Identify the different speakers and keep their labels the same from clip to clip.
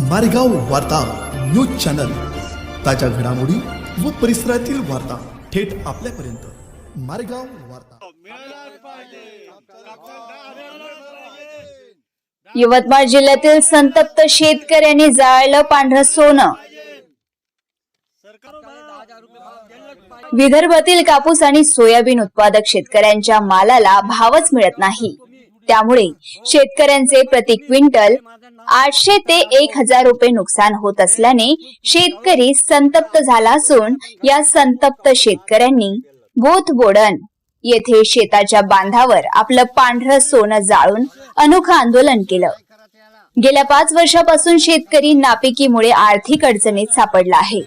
Speaker 1: मारेगाव वार्ता news channel. ताज्या घडामोडी व परिसरातील वार्ता थेट आपल्यापर्यंत. मारेगाव वार्ता.
Speaker 2: यवतमाळ जिल्ह्यातील संतप्त शेतकऱ्यांनी जाळलं पांढरं सोनं. विदर्भातील कापूस आणि सोयाबीन उत्पादक शेतकऱ्यांच्या मालाला भावच मिळत नाही. त्यामुळे शेतकऱ्यांचे प्रति क्विंटल आठशे ते एक हजार रुपये नुकसान होत असल्याने शेतकरी संतप्त झाला असून या संतप्त शेतकऱ्यांनी बोथबोडण येथे शेताच्या बांधावर आपलं पांढरं सोनं जाळून अनोखं आंदोलन केलं. गेल्या पाच वर्षापासून शेतकरी नापिकीमुळे आर्थिक अडचणीत सापडला आहे.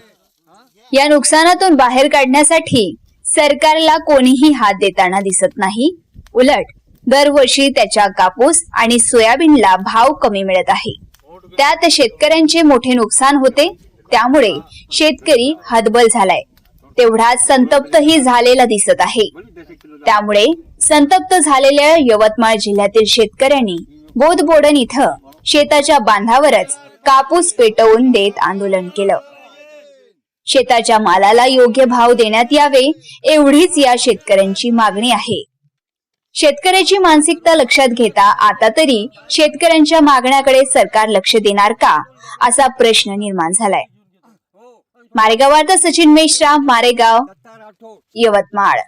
Speaker 2: या नुकसानातून बाहेर काढण्यासाठी सरकारला कोणीही हात देताना दिसत नाही. उलट दरवर्षी त्याच्या कापूस आणि सोयाबीनला भाव कमी मिळत आहे. त्यात शेतकऱ्यांचे मोठे नुकसान होते त्यामुळे शेतकरी हतबल झालाय. तेवढाच संतप्तही झालेला दिसत आहे. त्यामुळे संतप्त झालेल्या यवतमाळ जिल्ह्यातील शेतकऱ्यांनी बोधबोडण इथं शेताच्या बांधावरच कापूस पेटवून देत आंदोलन केलं. शेताच्या मालाला योग्य भाव देण्यात यावे एवढीच या शेतकऱ्यांची मागणी आहे. शेतकऱ्याची मानसिकता लक्षात घेता आता तरी शेतकऱ्यांच्या मागण्याकडे सरकार लक्ष देणार का? असा प्रश्न निर्माण झालाय. मारेगावात सचिन मेश्राम मारेगाव यवतमाळ.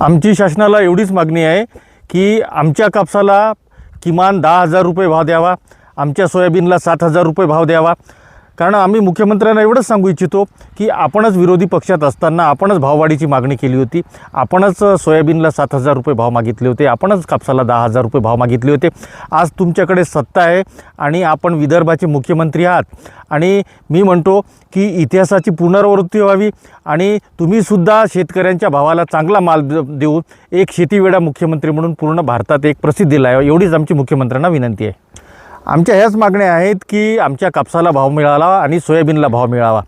Speaker 3: आमची शासनाला एवढीच मागणी आहे की आमच्या कापसाला किमान दहा हजार रुपये भाव द्यावा आमच्या सोयाबीनला सात हजार रुपये भाव द्यावा कारण आम्ही मुख्यमंत्र्यांना एवढंच सांगू इच्छितो की आपणच विरोधी पक्षात असताना आपणच भाववाढीची मागणी केली होती. आपणच सोयाबीनला सात हजार रुपये भाव मागितले होते. आपणच कापसाला दहा हजार रुपये भाव मागितले होते. आज तुमच्याकडे सत्ता आहे आणि आपण विदर्भाचे मुख्यमंत्री आहात. आणि मी म्हणतो की इतिहासाची पुनरावृत्ती व्हावी आणि तुम्हीसुद्धा शेतकऱ्यांच्या भावाला चांगला माल देऊन एक शेतीवेडा मुख्यमंत्री म्हणून पूर्ण भारतात एक प्रसिद्धीला आहे एवढीच आमची मुख्यमंत्र्यांना विनंती आहे. आमच्या ह्याच मागण्या आहेत की आमच्या कापसाला भाव मिळाला आणि सोयाबीनला भाव मिळावा.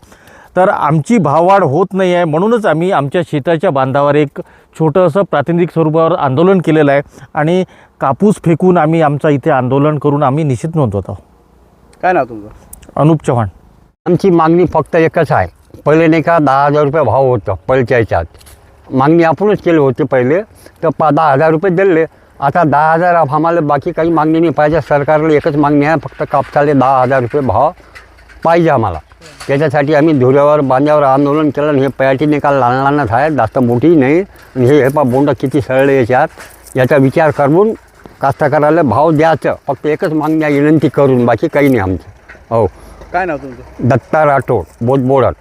Speaker 3: तर आमची भाववाढ होत नाही आहे म्हणूनच आम्ही आमच्या शेताच्या बांधावर एक छोटंसं प्रातिनिधिक स्वरूपावर आंदोलन केलेलं आहे आणि कापूस फेकून आम्ही आमचा इथे आंदोलन करून आम्ही निश्चित नोंदवत आहोत.
Speaker 4: काय नाव तुमचं?
Speaker 3: अनुप चव्हाण.
Speaker 5: आमची मागणी फक्त एकच आहे. पहिले नाही का दहा हजार रुपये भाव होतं पहिल्याच्या ह्याच्यात. मागणी आपणच केली होती पहिले तर पा दहा हजार रुपये दिले आता दहा हजार आम्हाला बाकी काही मागणी नाही. पाहिजे सरकारला एकच मागणी आहे फक्त कापसाले दहा हजार रुपये भाव पाहिजे आम्हाला. त्याच्यासाठी आम्ही धुऱ्यावर बांध्यावर आंदोलन केलं आणि हे पयाटी निकाल लहान लहानच आहे जास्त मोठी नाही. आणि हे पा बोंड किती सरळे याच्यात याचा विचार करून कास्तकाराला भाव द्यायचं. फक्त एकच मागणी आहे विनंती करून बाकी काही नाही आमचं. हो.
Speaker 4: काय नाव तुमचं?
Speaker 5: दत्ता राठोड बोधबोडत